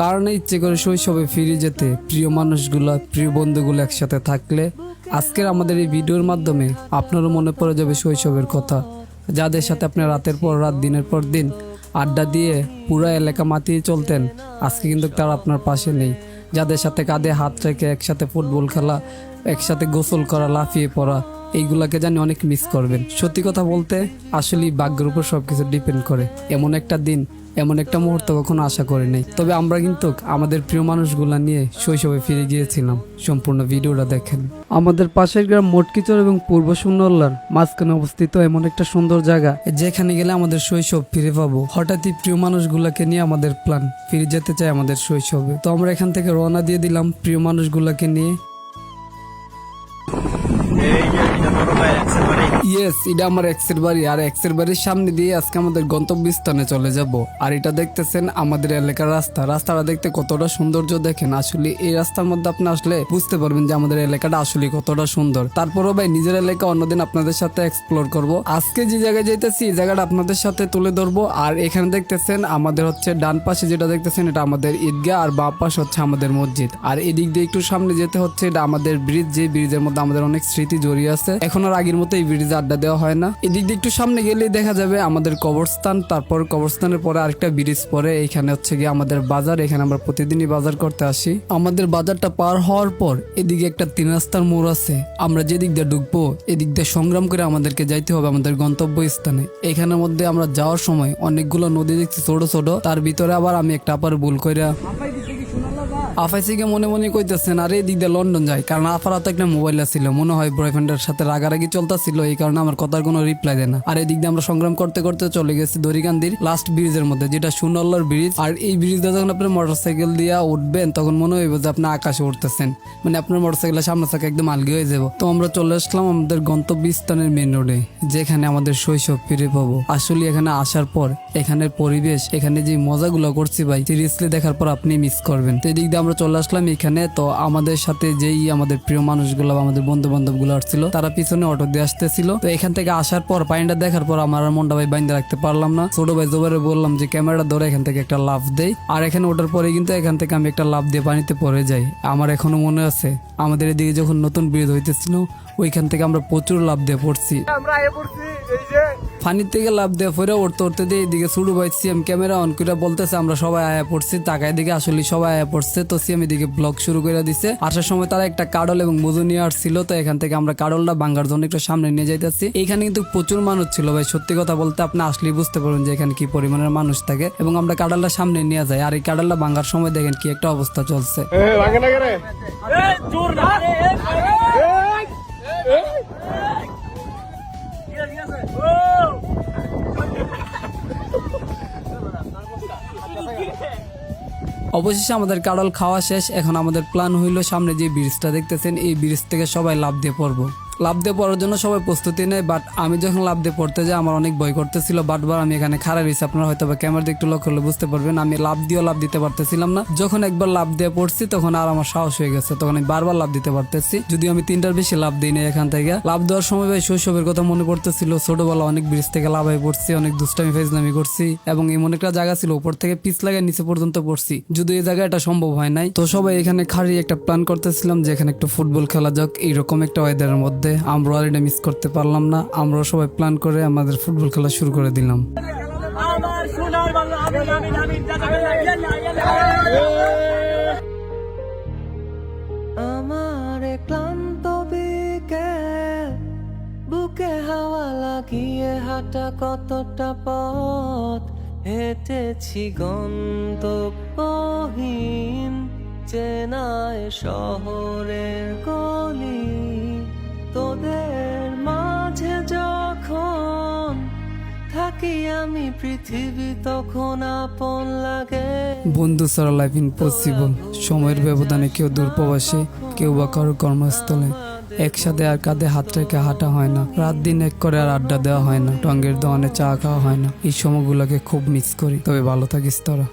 কারণে ইচ্ছে করে শৈশবে ফিরে যেতে প্রিয় মানুষগুলো, প্রিয় বন্ধুগুলো একসাথে থাকলে আজকের আমাদের এই ভিডিওর মাধ্যমে আপনারও মনে পড়ে যাবে শৈশবের কথা। যাদের সাথে আপনি রাতের পর রাত, দিনের পর দিন আড্ডা দিয়ে পুরো এলাকা মাতিয়ে চলতেন, আজকে কিন্তু তারা আপনার পাশে নেই। যাদের সাথে কাঁধে হাত রেখে একসাথে ফুটবল খেলা, একসাথে গোসল করা, লাফিয়ে পড়া, এইগুলাকে জানি অনেক মিস করবেন। সত্যি কথা বলতে, আসলেই ভাগ্যের উপর সবকিছু ডিপেন্ড করে। এমন একটা দিন এমন একটা মুহূর্ত কখনো আশা করি নাই। তবে আমরা কিন্তু আমাদের প্রিয় মানুষগুলা নিয়ে শৈশবে ফিরে গিয়েছিলাম। সম্পূর্ণ ভিডিওটা দেখেন। আমাদের পাশের গ্রাম মটকিচর এবং পূর্ব সুন্দরলার মাঝখানে অবস্থিত এমন একটা সুন্দর জায়গা, যেখানে গেলে আমাদের শৈশব ফিরে পাবো। হঠাৎই প্রিয় মানুষগুলাকে নিয়ে আমাদের প্ল্যান ফিরে যেতে চাই আমাদের শৈশবে। তো আমরা এখান থেকে রওনা দিয়ে দিলাম প্রিয় মানুষগুলাকে নিয়ে। ইয়েস এটা আমার এক্সের বাড়ি, আর এক্সের বাড়ির সামনে দিয়ে আজকে আমাদের গন্তব্যস্থানে চলে যাব। আর এটা দেখতেছেন আমাদের এলাকার রাস্তা। রাস্তাটা দেখতে কতটা সৌন্দর্য দেখেন। আসলে এই রাস্তার মধ্যে আপনি আসলে বুঝতে পারবেন যে আমাদের এলাকাটা আসলে কতটা সুন্দর। তারপরও ভাই, নিজের এলাকা অন্যদিন আপনাদের সাথে এক্সপ্লোর করব। আজকে যে জায়গায় যাইতেছি, এই জায়গাটা আপনাদের সাথে তুলে ধরবো। আর এখানে দেখতেছেন আমাদের হচ্ছে ডান পাশে যেটা দেখতেছেন, এটা আমাদের ঈদগাহ, আর বাম পাশে হচ্ছে আমাদের মসজিদ। আর এদিক দিয়ে একটু সামনে যেতে হচ্ছে, এটা আমাদের ব্রিজ যে ব্রিজের মধ্যে আমাদের অনেক স্মৃতি জড়িয়ে আছে। এখন আর আগের মতো এই ব্রিজে আড্ডা দেওয়া হয় না। এদিক দিয়ে একটু সামনে গেলেই দেখা যাবে আমাদের কবরস্থান, তারপর কবরস্থানের পরে আরেকটা ব্রিজ পরে। এখানে হচ্ছে গিয়ে আমাদের বাজার, এখানে আমরা প্রতিদিনই বাজার করতে আসি। আমাদের বাজারটা পার হওয়ার পর এদিকে একটা তিন রাস্তার মোড় আছে। আমরা যেদিক দিয়ে ঢুকবো, এদিক দিয়ে সংগ্রাম করে আমাদেরকে যাইতে হবে আমাদের গন্তব্য স্থানে এখানের মধ্যে আমরা যাওয়ার সময় অনেকগুলো নদী দেখছি ছোট ছোট, তার ভিতরে আবার আমি একটা আবার ভুল কইরা আফাইসিকে মনে মনে কইতেছেন, আর, এই দিক দিয়ে লন্ডন যায় কারণ আফার হাতে একটা মোবাইল ছিল। মনে হয় বয়ফ্রেন্ডের সাথে রাগারাগি চলতেছিল, এই কারণে আমার কথার কোনো রিপ্লাই দেয় না। আর এই দিক দিয়ে আমরা সংগ্রাম করতে করতে চলে গেছি দরিকান্দির লাস্ট ব্রিজের মধ্যে, যেটা সুনল্লার ব্রিজ আর এই ব্রিজটা যখন আপনি মোটরসাইকেল দিয়ে উঠবেন, তখন মনে হইব যে আপনি আকাশে উঠতেছেন। মানে আপনার মোটরসাইকেলের সামনে থাকে একদম আলগি হয়ে যাব। তো আমরা চলে আসলাম আমাদের গন্তব্য স্থানের মেন রোডে যেখানে আমাদের শৈশব ফিরে পাবো। আসলে এখানে আসার পর, এখানের পরিবেশ, এখানে যে মজাগুলো করছি ভাই সিরিয়াসলি দেখার পর আপনি মিস করবেন। তো এদিক দিয়ে আমরা চলে আসলাম এখানে। তো আমাদের সাথে যেই আমাদের প্রিয় মানুষগুলো, আমাদের বন্ধু বান্ধবগুলো আসছিল, তারা পিছনে অটো দিয়ে আসতেছিল। তো এখান থেকে আসার পর, পানিটা দেখার পর আমার মনটা ভাই বাইন্দা রাখতে পারলাম না। ছোট ভাই জোবারে বললাম যে, ক্যামেরাটা ধরে এখান থেকে একটা লাভ দেই। আর এখানে ওঠার পরে কিন্তু এখান থেকে আমি একটা লাভ দিয়ে পানিতে পড়ে যাই। আমার এখনও মনে আছে, আমাদের এদিকে যখন নতুন ব্রিজ হইতেছিল, ওইখান থেকে আমরা প্রচুর লাভ দিয়ে পড়ছি। আমরা পড়ছি, এই যে পানির থেকে লাভ দিয়ে ফিরে উঠতে উঠতে দিয়ে এদিকে শুরু ভাই সিএম ক্যামেরা অন করে বলতেছে আমরা সবাই আয়া পড়ছি তাকায় দিকে আসলে সবাই আয়া পড়ছে তো সিএম এদিকে ব্লগ শুরু করে দিছে আসার সময় তারা একটা কাডল এবং বুঝু নিয়ে আসছিল তো এখান থেকে আমরা কাডলটা বাঙ্গার জন্য একটু সামনে নিয়ে যাইতেছি এখানে কিন্তু প্রচুর মানুষ ছিল ভাই সত্যি কথা বলতে আপনি আসলেই বুঝতে পারবেন যে এখানে কি পরিমাণের মানুষ থাকে এবং আমরা কাডলটা সামনে নিয়ে যাই আর এই কাডলটা বাঙ্গার সময় দেখেন কি একটা অবস্থা চলছে এ না অবশেষে আমাদের কাডল খাওয়া শেষ। এখন আমাদের প্ল্যান হইল সামনে যে ব্রিজটা দেখতেছেন, এই ব্রিজ থেকে সবাই লাভ দিয়ে পড়ব। লাভ দিয়ে পড়ার জন্য সবাই প্রস্তুতি নেয় বাট আমি যখন লাভ দিয়ে পড়তে যাই, আমার অনেক ভয় করতেছিল বাটবার আমি এখানে খাড়া রয়েছি, আপনারা হয়তো বা ক্যামেরা দিয়ে একটু লক্ষ্য করলে বুঝতে পারবেন, আমি লাভ দিয়েও লাভ দিতে পারতেছিলাম না। যখন একবার লাভ দিয়ে পড়ছি, তখন আর আমার সাহস হয়ে গেছে, তখন আমি বারবার লাভ দিতে পারতেছি। যদিও আমি তিনটার বেশি লাভ দিই না এখান থেকে। লাভ দেওয়ার সময় ভাই শৈশবের কথা মনে পড়তেছিল ছোটবেলা অনেক ব্রিজ থেকে লাভ হয়ে পড়ছি, অনেক দুষ্টামি, ফেজলামি করছি, এবং এমন একটা জায়গা ছিল, উপর থেকে পিস লাগে নিচে পর্যন্ত পড়ছি। যদি এই জায়গায় এটা সম্ভব হয় নাই। তো সবাই এখানে খাড়ি একটা প্ল্যান করতেছিলাম যে এখানে একটু ফুটবল খেলা যাক, এইরকম একটা ওয়েদারের মধ্যে আমরা আর এটা মিস করতে পারলাম না। আমরা সবাই প্ল্যান করে আমাদের ফুটবল খেলা শুরু করে দিলাম। আমার ক্লান্ত বুকে হাওয়া লাগিয়ে হাঁটা কতটা পথ? হেঁটেছি গন্তব্যহীন, চেনায় শহরের গলি থাকি আমি পৃথিবী তখন আপন লাগে। বন্ধু সারা লাইফ ইম্পসিবল সময়ের ব্যবধানে কেউ দূর প্রবাসে কেউ বা কারও কর্মস্থলে। একসাথে আর কাঁধে হাত রেখে হাঁটা হয় না। রাত দিন এক করে আর আড্ডা দেওয়া হয় না। টঙ্গের দোকানে চা খাওয়া হয় না। এই সময়গুলোকে খুব মিস করি। তবে ভালো থাকিস তোরা।